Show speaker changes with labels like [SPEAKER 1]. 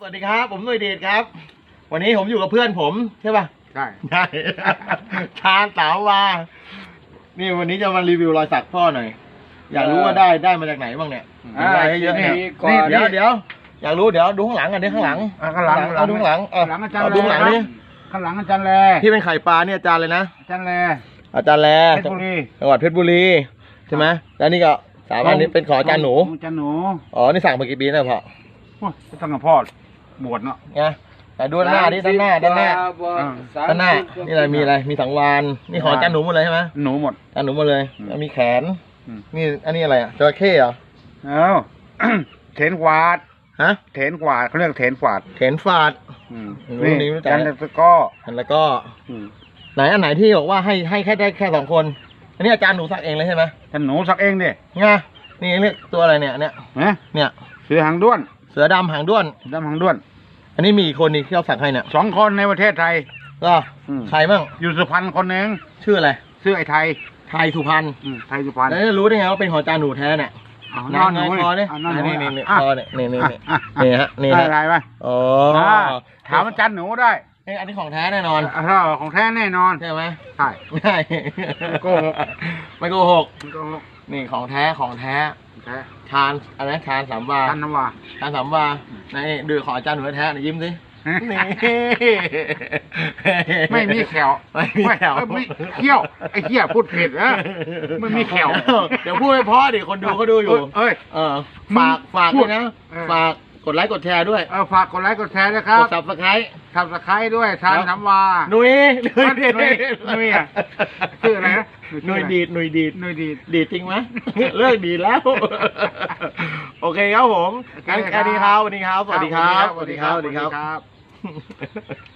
[SPEAKER 1] สวัสดีครับ ผมหน่วยเดชครับ วันนี้ผมอยู่กับเพื่อนผมใช่ป่ะ
[SPEAKER 2] ใช่
[SPEAKER 1] ใช่ ชานสาววานี่วันนี้จะมารีวิวรอยสักพ่อหน่อย อยากรู้ว่าได้ได้มาจากไหนบ้างเนี่ยได้เยอะเนี่ย
[SPEAKER 2] นี่
[SPEAKER 1] เดี๋ยวเดี๋ยวอยากรู้เดี๋ยวดูข้างหลังกันดิข้างหลัง
[SPEAKER 2] ข้างหลัง
[SPEAKER 1] เอาดูข้างหลังเอข้าง
[SPEAKER 2] หลังอาจารย์
[SPEAKER 1] เดูข้างหลังดิ
[SPEAKER 2] ข้างหลังอาจารย์แล
[SPEAKER 1] ที่เป็นไข่ปลาเนี่ยอาจารย์เลยนะ
[SPEAKER 2] อาจารย์แล
[SPEAKER 1] อาจารย์แล
[SPEAKER 2] เพชรบุรี
[SPEAKER 1] จังหวัดเพชรบุรีใช่ไหมแล้วนี่ก็ สามอันนี้เป็นของอาจารย์หนู
[SPEAKER 2] อาจารย์หนู
[SPEAKER 1] อ๋อ นี่สั่งมากี่ปีแล้วพ่อ
[SPEAKER 2] โอ้ยตั้งแต่พ่อบวชเนาะ
[SPEAKER 1] ไงแต่ดูด้านหน้าดิด้านหน้าด้านหน้า
[SPEAKER 2] อ่า
[SPEAKER 1] ด้านหน้า นี่อะไรมีอะไร มีสังวานนี่ของอาจารย์หนูหมดเลยใช่ไหม
[SPEAKER 2] หนูหมด
[SPEAKER 1] อาจารย์หนูหมดเลย
[SPEAKER 2] อืม
[SPEAKER 1] แล้วมีแขน
[SPEAKER 2] อืม
[SPEAKER 1] นี่ อันนี้อะไรอะจระเข้เหรอ
[SPEAKER 2] เอ้า เถนกวาด
[SPEAKER 1] ฮะ
[SPEAKER 2] เถนกวาดเขาเรียกเถนกวาด
[SPEAKER 1] แขนฟาด
[SPEAKER 2] อืม
[SPEAKER 1] รู้
[SPEAKER 2] นี่
[SPEAKER 1] นี่รู้จัก
[SPEAKER 2] อาจารย์ตะกร้อ
[SPEAKER 1] แล้วก็
[SPEAKER 2] อืม
[SPEAKER 1] ไหนอันไหนที่บอกว่าให้ให้แค่ได้แค่สองคนอั นนี้อาจารย์หนูสักเองเลยใช่ไหม
[SPEAKER 2] ท่านหนูสักเองดิ
[SPEAKER 1] ไงนี่เรียกตัวอะไรเนี่ยเนี่ย
[SPEAKER 2] นะ
[SPEAKER 1] เนี่ย
[SPEAKER 2] เสือหางด้วน
[SPEAKER 1] เสือดำหางด้วน
[SPEAKER 2] ดำหางด้วน
[SPEAKER 1] อันนี้มีอีกคนนี่ที่เขาสักให้เนี่ย
[SPEAKER 2] สองคนในประเทศไทย
[SPEAKER 1] ก็
[SPEAKER 2] อืม
[SPEAKER 1] ใครบ้าง
[SPEAKER 2] อยู่สุพรรณคนหนึ่ง
[SPEAKER 1] ชื่ออะไร
[SPEAKER 2] ชื่อไอ้ไทย
[SPEAKER 1] ไทยสุพรรณ
[SPEAKER 2] อืมไทยสุพรรณ
[SPEAKER 1] แล้วจะรู้ได้ไงว่าเป็นของอาจารย์หนูแท้เนี่ย
[SPEAKER 2] เอา
[SPEAKER 1] น
[SPEAKER 2] นอนหนู
[SPEAKER 1] คอเนี่ย
[SPEAKER 2] เอานอนหนู
[SPEAKER 1] นี่นี่นี่
[SPEAKER 2] อะ
[SPEAKER 1] คอเนี่ยนี่นี่นี่
[SPEAKER 2] อะ
[SPEAKER 1] นี่ฮะนี่
[SPEAKER 2] ได้
[SPEAKER 1] ฮะ
[SPEAKER 2] อะไรไหม
[SPEAKER 1] อ๋อ
[SPEAKER 2] อ่าถามอาจารย์หนูได้
[SPEAKER 1] เอ้ยอันนี้ของแท้แน่นอน
[SPEAKER 2] เออของแท้แน่นอน
[SPEAKER 1] ใช่ไหม
[SPEAKER 2] ใช่
[SPEAKER 1] ใช่
[SPEAKER 2] โกหก
[SPEAKER 1] ไม่โกหก
[SPEAKER 2] มันก็
[SPEAKER 1] นี่ของแท้ของแท้
[SPEAKER 2] แท้
[SPEAKER 1] ชานอะไรนะชานสามวา
[SPEAKER 2] ท่านนว่า
[SPEAKER 1] ชานสามวานี่ดูของอาจารย์หนูแท้หน่อยยิ้มสินี่
[SPEAKER 2] ไม่มีแขว
[SPEAKER 1] ไม่มีแขว
[SPEAKER 2] ไม่ไม่เขี้ยวไอ้เขี้ยพูดผิดนะไม่มีแขว
[SPEAKER 1] เดี๋ยวพูดไม่เพราะดิคนดูเขาดูอยู่
[SPEAKER 2] เอ้ย
[SPEAKER 1] เออฝากฝากด้วยนะ
[SPEAKER 2] เออ
[SPEAKER 1] ฝาก กดไลค์กดแชร์ด้วย
[SPEAKER 2] เออฝากกดไลค์กดแชร์นะครั
[SPEAKER 1] ก
[SPEAKER 2] บ
[SPEAKER 1] ด subscribe
[SPEAKER 2] ทำสไครต์ด้วยทาน
[SPEAKER 1] ครับ
[SPEAKER 2] น้ำวา
[SPEAKER 1] หนุยหนุย
[SPEAKER 2] หนุ่ยหนุ่ยอะชื่ออะไรนะ
[SPEAKER 1] หนุยดีดหนุยดีด
[SPEAKER 2] หนุ่ยดีด
[SPEAKER 1] ดีดจริงไหม เลิกดีดแล้ว โอเคครับผมงั้นแค่นี้ครับสวัสดีครับ สวัสดีครับ สวัสดีครับ สวัสดีครับ
[SPEAKER 2] ครับ